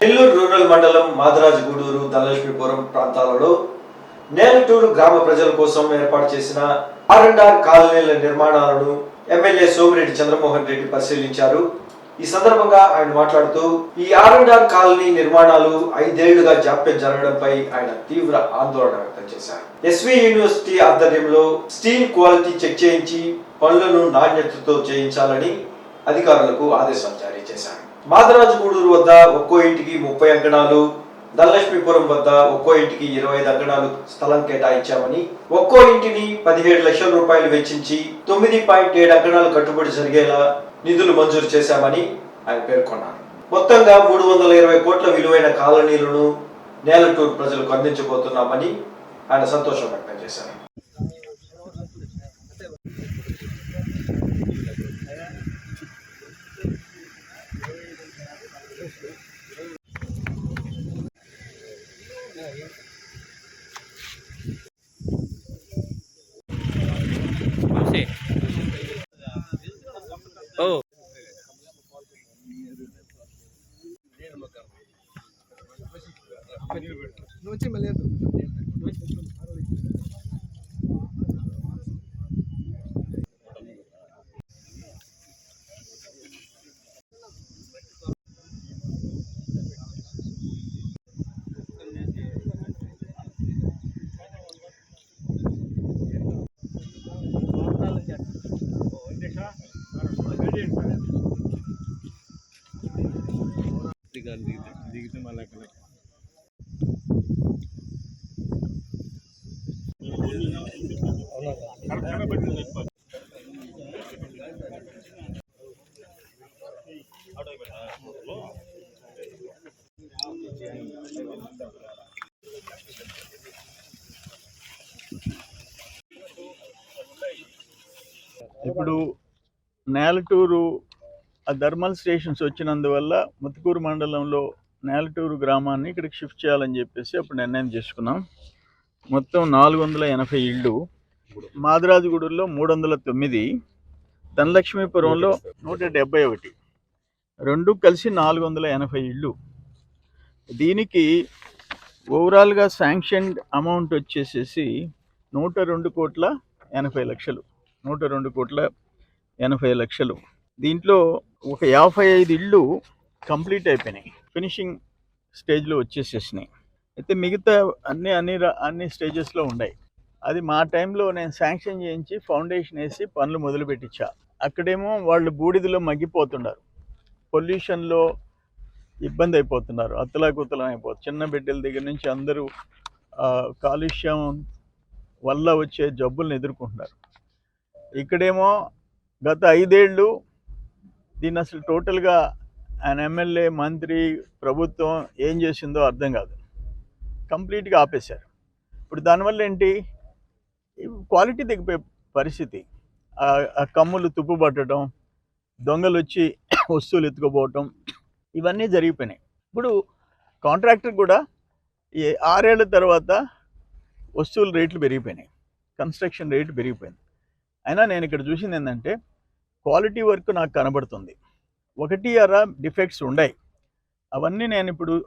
Nellore rural మండలం మాదరాజగూడూరు ధనలక్ష్మీపురం ప్రాంతాలలో నేలటూరు గ్రామ ప్రజల కోసం ఏర్పాటు చేసిన ఆర్ అండ్ ఆర్ కాలనీల నిర్మాణాలను ఎమ్మెల్యే సోమిరెడ్డి చంద్రమోహన్ రెడ్డి పరిశీలించారు. ఈ సందర్భంగా ఆయన మాట్లాడుతూ ఈ ఆర్ అండ్ ఆర్ కాలనీ నిర్మాణాలు ఐదేళ్ళుగా జాప్యం జరగడంపై ఆయన తీవ్ర ఆందోళన వ్యక్తం చేశారు. ఎస్వి యూనివర్సిటీ ఆధ్వర్యంలో స్టీల్ క్వాలిటీ చెక్ చేయించి పనులను నాణ్యతతో చేయించాలని అధికారులకు ఆదేశాలు జారీ చేశారు. మాదరాజుగూడూరు వద్ద ఒక్కో ఇంటికి ముప్పై అంకణాలు ధనలక్ష్మీపురం వద్ద ఒక్కో ఇంటికి ఇరవై ఐదు అంకణాలు స్థలం కేటాయించామని ఒక్కో ఇంటిని పదిహేడు లక్షల రూపాయలు వెచ్చించి తొమ్మిది పాయింట్ ఏడు అంకణాలు కట్టుబడి జరిగేలా నిధులు మంజూరు చేశామని ఆయన పేర్కొన్నారు. మొత్తంగా మూడు వందల ఇరవై కోట్ల విలువైన కాలనీలను నేలటూరు ప్రజలకు అందించబోతున్నామని ఆయన సంతోషం వ్యక్తం చేశారు Sí. Oh. నుంచి మళ్ళీ దిగితే మళ్ళీ లెక్కలే ఇప్పుడు నేలటూరు ఆ థర్మల్ స్టేషన్స్ వచ్చినందువల్ల ముత్తుకూరు మండలంలో నేలటూరు గ్రామాన్ని ఇక్కడికి షిఫ్ట్ చేయాలని చెప్పేసి అప్పుడు నిర్ణయం చేసుకున్నాం. మొత్తం నాలుగు వందల ఎనభై ఇళ్ళు. మాదరాజుగూడూరులో మూడు వందల తొమ్మిది. ధనలక్ష్మీపురంలో నూట డెబ్బై ఒకటి. రెండు కలిసి నాలుగు వందల ఎనభై ఇళ్ళు. దీనికి ఓవరాల్గా శాంక్షన్డ్ అమౌంట్ వచ్చేసేసి నూట రెండు కోట్ల ఎనభై లక్షలు. నూట రెండు కోట్ల ఎనభై లక్షలు. దీంట్లో ఒక యాభై ఐదు ఇళ్ళు కంప్లీట్ అయిపోయినాయి. ఫినిషింగ్ స్టేజ్లో వచ్చేసేసినాయి. అయితే మిగతా అన్ని అన్ని అన్ని స్టేజెస్లో ఉన్నాయి అది మా టైంలో నేను శాంక్షన్ చేయించి ఫౌండేషన్ వేసి పనులు మొదలు పెట్టించా అక్కడేమో వాళ్ళు బూడిదలో మగ్గిపోతున్నారు. పొల్యూషన్లో ఇబ్బంది అయిపోతున్నారు అత్తలాకుతలం అయిపోతుంది చిన్న బిడ్డల దగ్గర నుంచి అందరూ కాలుష్యం వల్ల వచ్చే జబ్బులను ఎదుర్కొంటున్నారు. ఇక్కడేమో గత ఐదేళ్ళు దీన్ని అసలు టోటల్గా ఆయన ఎమ్మెల్యే మంత్రి ప్రభుత్వం ఏం చేసిందో అర్థం కాదు. కంప్లీట్గా ఆపేశారు. ఇప్పుడు దానివల్ల ఏంటి? క్వాలిటీ దిగిపోయే పరిస్థితి. ఆ- కమ్ములు తుప్పుపట్టడం దొంగలు వచ్చి వస్తువులు ఎత్తుకుపోవటం ఇవన్నీ జరిగిపోయినాయి. ఇప్పుడు కాంట్రాక్టర్ కూడా ఈ ఆరేళ్ళ తర్వాత వస్తువుల రేట్లు పెరిగిపోయినాయి. కన్స్ట్రక్షన్ రేటు పెరిగిపోయింది. అయినా నేను ఇక్కడ చూసింది ఏంటంటే క్వాలిటీ వర్క్ నాకు కనబడుతుంది. ఒకటి అర డిఫెక్ట్స్ ఉన్నాయి అవన్నీ నేను ఇప్పుడు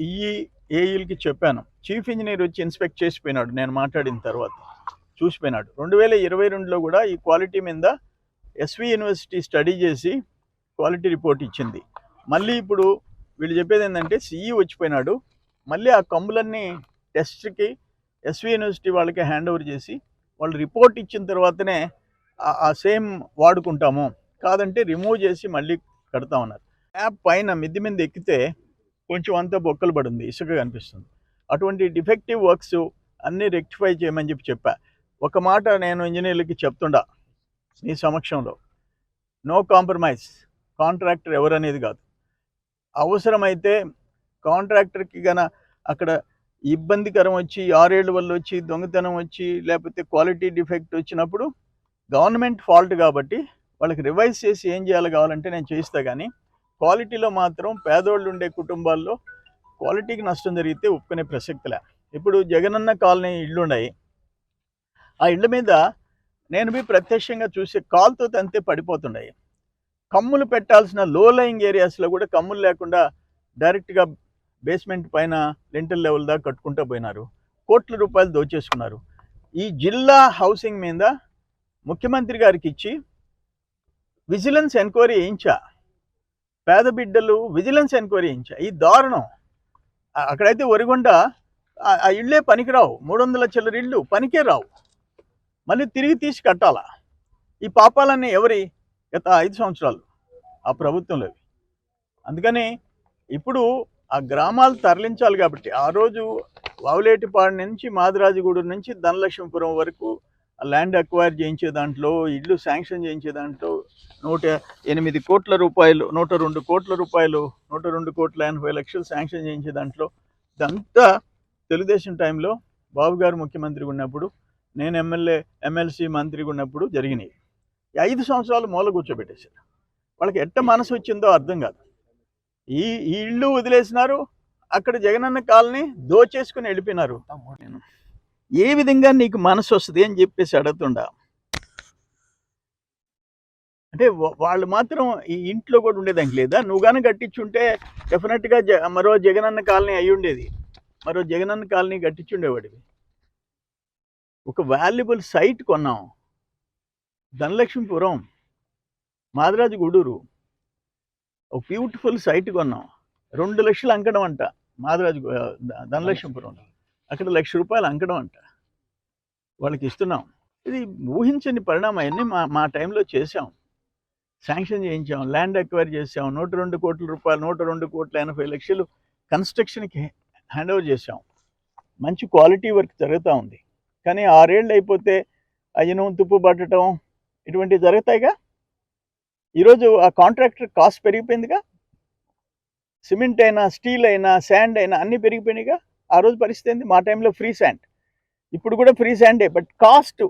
ఈ ఏఈలకి చెప్పాను. చీఫ్ ఇంజనీర్ వచ్చి ఇన్స్పెక్ట్ చేసిపోయినాడు నేను మాట్లాడిన తర్వాత. చూసిపోయినాడు. రెండు వేల ఇరవై రెండులో కూడా ఈ క్వాలిటీ మీద ఎస్వి యూనివర్సిటీ స్టడీ చేసి క్వాలిటీ రిపోర్ట్ ఇచ్చింది. మళ్ళీ ఇప్పుడు వీళ్ళు చెప్పేది ఏంటంటే సిఈ వచ్చిపోయినాడు. మళ్ళీ ఆ కంబులన్నీ టెస్ట్కి ఎస్వి యూనివర్సిటీ వాళ్ళకి హ్యాండ్ ఓవర్ చేసి వాళ్ళు రిపోర్ట్ ఇచ్చిన తర్వాతనే ఆ సేమ్ వాడుకుంటాము. కాదంటే రిమూవ్ చేసి మళ్ళీ కడతా ఉన్నారు. యాప్ పైన మిద్ది మీద ఎక్కితే కొంచెం అంతా బొక్కలు పడింది ఇసుక కనిపిస్తుంది. అటువంటి డిఫెక్టివ్ వర్క్స్ అన్నీ రెక్టిఫై చేయమని చెప్పి చెప్పా. ఒక మాట నేను ఇంజనీర్లకి చెప్తుండా నీ సమక్షంలో. No compromise. కాంట్రాక్టర్ ఎవరనేది కాదు. అవసరమైతే కాంట్రాక్టర్కి గన అక్కడ ఇబ్బందికరం వచ్చి ఆరేళ్ళ వల్ల వచ్చి దొంగతనం వచ్చి లేకపోతే క్వాలిటీ డిఫెక్ట్ వచ్చినప్పుడు గవర్నమెంట్ ఫాల్ట్ కాబట్టి వాళ్ళకి రివైజ్ చేసి ఏం చేయాలి కావాలంటే నేను చేయిస్తా కానీ క్వాలిటీలో మాత్రం పేదోళ్ళు ఉండే కుటుంబాల్లో క్వాలిటీకి నష్టం జరిగితే ఒప్పుకునే ప్రసక్తిలే. ఇప్పుడు జగనన్న కాలనీ ఇళ్ళు ఉన్నాయి ఆ ఇళ్ళ మీద నేను మీ ప్రత్యక్షంగా చూసే కాల్తో తంతే పడిపోతున్నాయి. కమ్ములు పెట్టాల్సిన లో లయింగ్ ఏరియాస్లో కూడా కమ్ములు లేకుండా డైరెక్ట్గా బేస్మెంట్ పైన లెంటల్ లెవెల్ దాకా కట్టుకుంటూ పోయినారు. కోట్ల రూపాయలు దోచేసుకున్నారు. ఈ జిల్లా హౌసింగ్ మీద ముఖ్యమంత్రి గారికి ఇచ్చి విజిలెన్స్ ఎంక్వైరీ చేయించా. పేద బిడ్డలు విజిలెన్స్ ఎంక్వైరీ చేయించా. ఈ దారుణం. అక్కడైతే ఒరిగొండ ఆ- ఇళ్ళే పనికిరావు. మూడు వందల చిల్లర ఇళ్ళు పనికే రావు. మళ్ళీ తిరిగి తీసి కట్టాలా. ఈ పాపాలన్నీ ఎవరి? గత ఐదు సంవత్సరాలు. ఆ ప్రభుత్వంలో అందుకని ఇప్పుడు ఆ గ్రామాలు తరలించాలి కాబట్టి ఆ రోజు వావులేటిపాడు నుంచి మాదిరాజుగూడూరు నుంచి ధనలక్ష్మీపురం వరకు ల్యాండ్ అక్వైర్ చేయించే దాంట్లో ఇల్లు శాంక్షన్ చేయించే దాంట్లో నూట ఎనిమిది కోట్ల రూపాయలు నూట రెండు కోట్ల రూపాయలు నూట రెండు కోట్ల ఎనభై లక్షలు శాంక్షన్ చేయించే దాంట్లో ఇదంతా తెలుగుదేశం టైంలో బాబు గారు ముఖ్యమంత్రిగా ఉన్నప్పుడు నేను ఎమ్మెల్యే ఎమ్మెల్సీ మంత్రిగా ఉన్నప్పుడు జరిగినాయి. ఐదు సంవత్సరాలు మూల కూర్చోబెట్టేశారు. వాళ్ళకి ఎట్ట మనసు వచ్చిందో అర్థం కాదు. ఈ ఈ ఇల్లు వదిలేసినారు అక్కడ జగనన్న కాలనీ దోచేసుకుని వెళ్ళిపోయినారు. నేను ఏ విధంగా నీకు మనసు వస్తుంది అని చెప్పేసి అడుగుతుండా? అంటే వాళ్ళు మాత్రం ఈ ఇంట్లో కూడా ఉండేదానికి లేదా? నువ్వు కానీ కట్టించుంటే డెఫినెట్గా జ మరో జగనన్న కాలనీ అయి ఉండేది. మరో జగనన్న కాలనీ కట్టించుండేవాడివి ఒక వాల్యుబుల్ సైట్ కొన్నాం. ధనలక్ష్మీపురం మాదిరాజు గూడూరు. ఒక బ్యూటిఫుల్ సైట్ కొన్నాం. రెండు లక్షలు అంకడం అంట మాదిరాజు గు- ధనలక్ష్మీపురం అక్కడ లక్ష రూపాయలు అంకడం అంట. వాళ్ళకి ఇస్తున్నాం. ఇది ఊహించని పరిణామం. అన్నీ మా మా టైంలో చేసాం శాంక్షన్ చేయించాం. ల్యాండ్ అక్వైర్ చేసాం నూట రెండు కోట్ల రూపాయలు నూట రెండు కోట్ల ఎనభై లక్షలు కన్స్ట్రక్షన్కి హ్యాండ్ ఓవర్ చేసాం మంచి క్వాలిటీ వర్క్ జరుగుతూ ఉంది. కానీ ఆరేళ్ళు అయిపోతే అయ్యను తుప్పు పట్టడం ఇటువంటివి జరుగుతాయిగా? ఈరోజు ఆ కాంట్రాక్టర్ కాస్ట్ పెరిగిపోయిందిగా? సిమెంట్ అయినా స్టీల్ అయినా శాండ్ అయినా అన్నీ పెరిగిపోయినాయిగా? ఆ రోజు పరిస్థితి ఏంది? మా టైంలో ఫ్రీ శాండ్ ఇప్పుడు కూడా ఫ్రీ శాండే బట్ కాస్ట్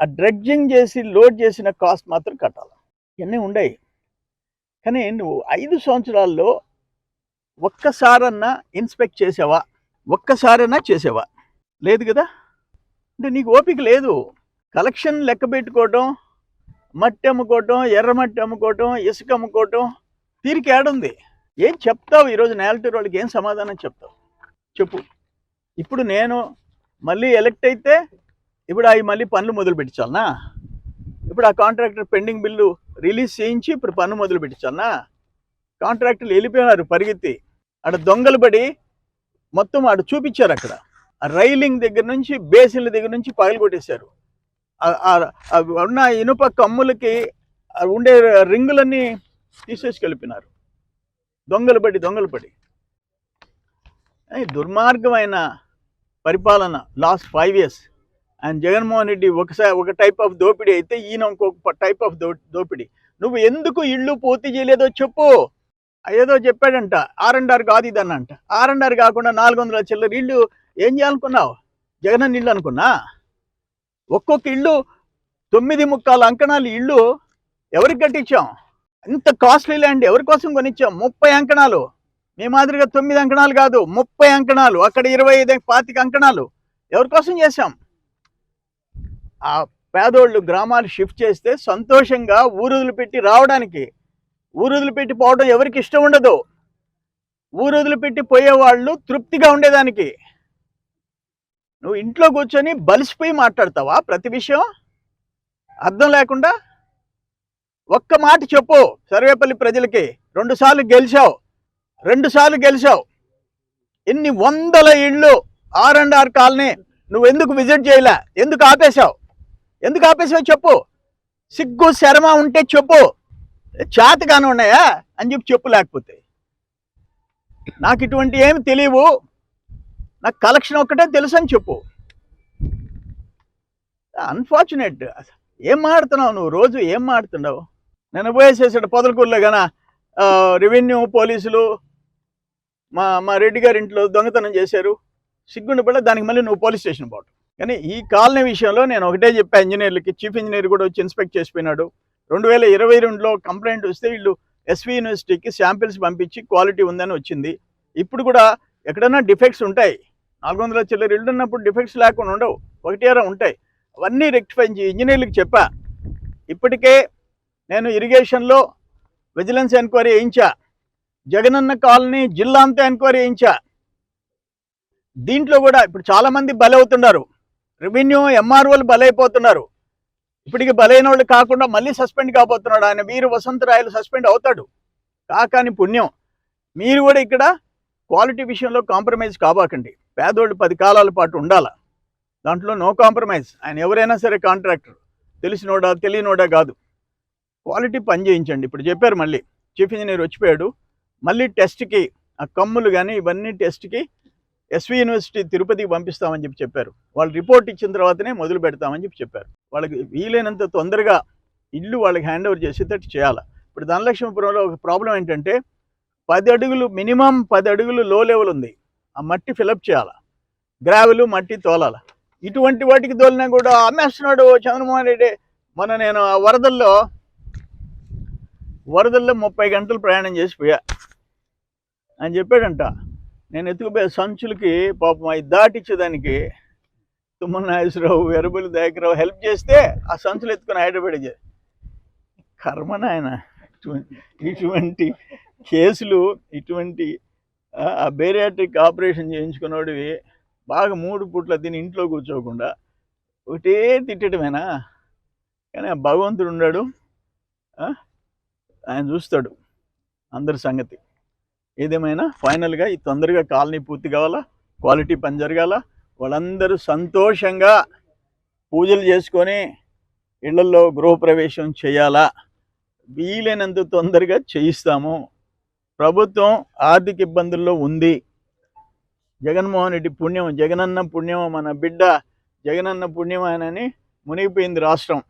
ఆ డ్రెడ్జింగ్ చేసి లోడ్ చేసిన కాస్ట్ మాత్రం కట్టాలి. ఇవన్నీ ఉండయి. కానీ నువ్వు ఐదు సంవత్సరాల్లో ఒక్కసారన్నా ఇన్స్పెక్ట్ చేసావా? ఒక్కసారన్నా చేసావా? లేదు కదా? అంటే నీకు ఓపిక లేదు. కలెక్షన్ లెక్క పెట్టుకోవటం మట్టి అమ్ముకోవటం ఎర్ర మట్టి అమ్ముకోవటం ఇసుక అమ్ముకోవటం తీరికేడుంది ఏం చెప్తావు? ఈరోజు నేలటూరు వాళ్ళకి ఏం సమాధానం చెప్తావు? చెప్పు. ఇప్పుడు నేను మళ్ళీ ఎలక్ట్ అయితే ఇప్పుడు అవి మళ్ళీ పనులు మొదలు పెట్టించాలనా? ఇప్పుడు ఆ కాంట్రాక్టర్ పెండింగ్ బిల్లు రిలీజ్ చేయించి ఇప్పుడు పన్ను మొదలు పెట్టించాలనా? కాంట్రాక్టర్లు వెళ్ళిపోయినారు పరిగెత్తి. ఆడ దొంగలు పడి మొత్తం ఆడ చూపించారు అక్కడ. ఆ రైలింగ్ దగ్గర నుంచి బేసిన్ల దగ్గర నుంచి పగలు కొట్టేశారు. ఉన్న ఇనుప కమ్ములకి ఉండే రింగులన్నీ తీసేసి కలిపినారు దొంగలు పడి దొంగలు పడి. దుర్మార్గమైన పరిపాలన last five years and Jaganmohan Reddy ఒకసారి ఒక టైప్ ఆఫ్ దోపిడీ అయితే ఈయన ఇంకొక టైప్ ఆఫ్ దో దోపిడీ. నువ్వు ఎందుకు ఇల్లు పూర్తి చేయలేదో చెప్పు. ఏదో చెప్పాడంట ఆర్ అండ్ ఆర్ కాదు ఇదని అంట ఆర్ అండ్ ఆర్ కాకుండా నాలుగు వందల చిల్లర ఇల్లు ఏం చేయాలనుకున్నావు? జగనన్న ఇళ్ళు అనుకున్నా? ఒక్కొక్క ఇల్లు తొమ్మిది ముక్కాలు అంకణాలు ఇల్లు ఎవరికి కట్టించాం? ఇంత కాస్ట్లీ ల్యాండ్ ఎవరి కోసం కొనిచ్చాం? ముప్పై అంకణాలు. మీ మాదిరిగా తొమ్మిది అంకణాలు కాదు ముప్పై అంకణాలు అక్కడ ఇరవై ఐదు పాతిక అంకణాలు. ఎవరి కోసం చేశాం? ఆ పేదోళ్ళు గ్రామాలు షిఫ్ట్ చేస్తే సంతోషంగా ఊరుదులు పెట్టి రావడానికి ఊరుదులు పెట్టి పోవడం ఎవరికి ఇష్టం ఉండదు. ఊరుదులు పెట్టి పోయేవాళ్ళు తృప్తిగా ఉండేదానికి. నువ్వు ఇంట్లో కూర్చొని బలిసిపోయి మాట్లాడతావా ప్రతి విషయం? అర్థం లేకుండా? ఒక్క మాట చెప్పు సర్వేపల్లి ప్రజలకి. రెండుసార్లు గెలిచావు. రెండు సార్లు గెలిచావు. ఎన్ని వందల ఇళ్ళు ఆర్ అండ్ ఆర్ కాలనీ నువ్వు ఎందుకు విజిట్ చేయలే? ఎందుకు ఆపేశావు? ఎందుకు ఆపేసావు చెప్పు. సిగ్గు శరమ ఉంటే చెప్పు. చేతగానే ఉన్నాయా? అని చెప్పి చెప్పు లేకపోతే. నాకు ఇటువంటి ఏమి తెలియవు. నాకు కలెక్షన్ ఒక్కటే తెలుసు అని చెప్పు. అన్ఫార్చునేట్ ఏం మాడుతున్నావు నువ్వు? రోజు ఏం మాడుతున్నావు? నేను పోయేసేసాడు పొదలకూరులో గన రెవెన్యూ పోలీసులు మా మా రెడ్డి గారి ఇంట్లో దొంగతనం చేశారు. సిగ్గుండిపడ దానికి మళ్ళీ నువ్వు పోలీస్ స్టేషన్ పోవటం. కానీ ఈ కాలనీ విషయంలో నేను ఒకటే చెప్పా ఇంజనీర్లకి చీఫ్ ఇంజనీర్ కూడా వచ్చి ఇన్స్పెక్ట్ చేసిపోయినాడు. రెండు వేల ఇరవై రెండులో కంప్లైంట్ వస్తే వీళ్ళు ఎస్వి యూనివర్సిటీకి శాంపిల్స్ పంపించి క్వాలిటీ ఉందని వచ్చింది. ఇప్పుడు కూడా ఎక్కడైనా డిఫెక్ట్స్ ఉంటాయి. నాలుగు వందల చిల్లర ఇల్లు ఉన్నప్పుడు డిఫెక్ట్స్ లేకుండా ఉండవు. ఒకటి అర ఉంటాయి. అవన్నీ రెక్టిఫై చేసి ఇంజనీర్లకు చెప్పా. ఇప్పటికే నేను ఇరిగేషన్లో విజిలెన్స్ ఎంక్వైరీ వేయించా. జగనన్న కాలనీ జిల్లా అంతా ఎంక్వైరీ చేయించా. దీంట్లో కూడా ఇప్పుడు చాలా మంది బలవుతున్నారు. రెవెన్యూ ఎంఆర్ఓలు బలైపోతున్నారు. ఇప్పటికి బలైన వాళ్ళు కాకుండా మళ్ళీ సస్పెండ్ కాబోతున్నాడు. ఆయన వీరు వసంతరాయలు సస్పెండ్ అవుతాడు. కాకాని పుణ్యం. మీరు కూడా ఇక్కడ క్వాలిటీ విషయంలో కాంప్రమైజ్ కాబాకండి. పేదోళ్ళు పది కాలాల పాటు ఉండాల? దాంట్లో నో కాంప్రమైజ్. ఆయన ఎవరైనా సరే కాంట్రాక్టర్. తెలిసినోడా తెలియనోడా కాదు. క్వాలిటీ పని చేయించండి. ఇప్పుడు చెప్పారు మళ్ళీ. చీఫ్ ఇంజనీర్ వచ్చిపోయాడు. మళ్ళీ టెస్ట్కి ఆ కమ్ములు కానీ ఇవన్నీ టెస్ట్కి ఎస్వి యూనివర్సిటీ తిరుపతికి పంపిస్తామని చెప్పి చెప్పారు. వాళ్ళు రిపోర్ట్ ఇచ్చిన తర్వాతనే మొదలు పెడతామని చెప్పి చెప్పారు. వాళ్ళకి వీలైనంత తొందరగా ఇల్లు వాళ్ళకి హ్యాండ్ ఓవర్ చేసేటట్టు చేయాలి. ఇప్పుడు ధనలక్ష్మీపురంలో ఒక ప్రాబ్లం ఏంటంటే పది అడుగులు మినిమం పది అడుగులు లో లెవెల్ ఉంది. ఆ మట్టి ఫిలప్ చేయాలి. గ్రావెలు మట్టి తోలాల. ఇటువంటి వాటికి తోలినా కూడా అమ్మేస్తున్నాడు చంద్రమోహన్ రెడ్డి. మొన్న నేను ఆ వరదల్లో వరదల్లో ముప్పై గంటలు ప్రయాణం చేసిపోయా అని చెప్పాడంట. నేను ఎత్తుకుపోయే సంచులకి పాపం అవి దాటిచ్చేదానికి తుమ్మల నాగేశ్వరరావు ఎరబులి దయాకరావు హెల్ప్ చేస్తే ఆ సంచులు ఎత్తుకొని హైదరాబాద్ కర్మ నాయన ఇటువంటి కేసులు ఇటువంటి ఆ బేరియాట్రిక్ ఆపరేషన్ చేయించుకున్నోడివి బాగా మూడు పూట్ల తిని ఇంట్లో కూర్చోకుండా ఒకటే తిట్టడమేనా? కానీ ఆ భగవంతుడు ఉన్నాడు ఆయన చూస్తాడు అందరి సంగతి. ఏదేమైనా ఫైనల్గా ఈ తొందరగా కాలనీ పూర్తి కావాలా? క్వాలిటీ పని జరగాల? వాళ్ళందరూ సంతోషంగా పూజలు చేసుకొని ఇళ్ళలో గృహప్రవేశం చేయాలా? వీలైనంత తొందరగా చేయిస్తాము. ప్రభుత్వం ఆర్థిక ఇబ్బందుల్లో ఉంది. జగన్మోహన్ రెడ్డి పుణ్యం జగనన్న పుణ్యం మన బిడ్డ జగనన్న పుణ్యం ఆయనని మునిగిపోయింది రాష్ట్రం.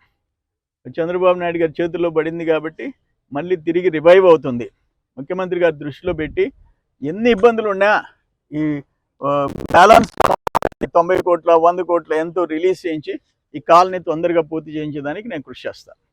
చంద్రబాబు నాయుడు గారి చేతుల్లో పడింది కాబట్టి మళ్ళీ తిరిగి రివైవ్ అవుతుంది. ముఖ్యమంత్రి గారి దృష్టిలో పెట్టి ఎన్ని ఇబ్బందులు ఉన్నా ఈ బ్యాలెన్స్ తొంభై కోట్ల వంద కోట్ల ఎంతో రిలీజ్ చేయించి ఈ కాల్ని తొందరగా పూర్తి చేయించేదానికి నేను కృషి చేస్తాను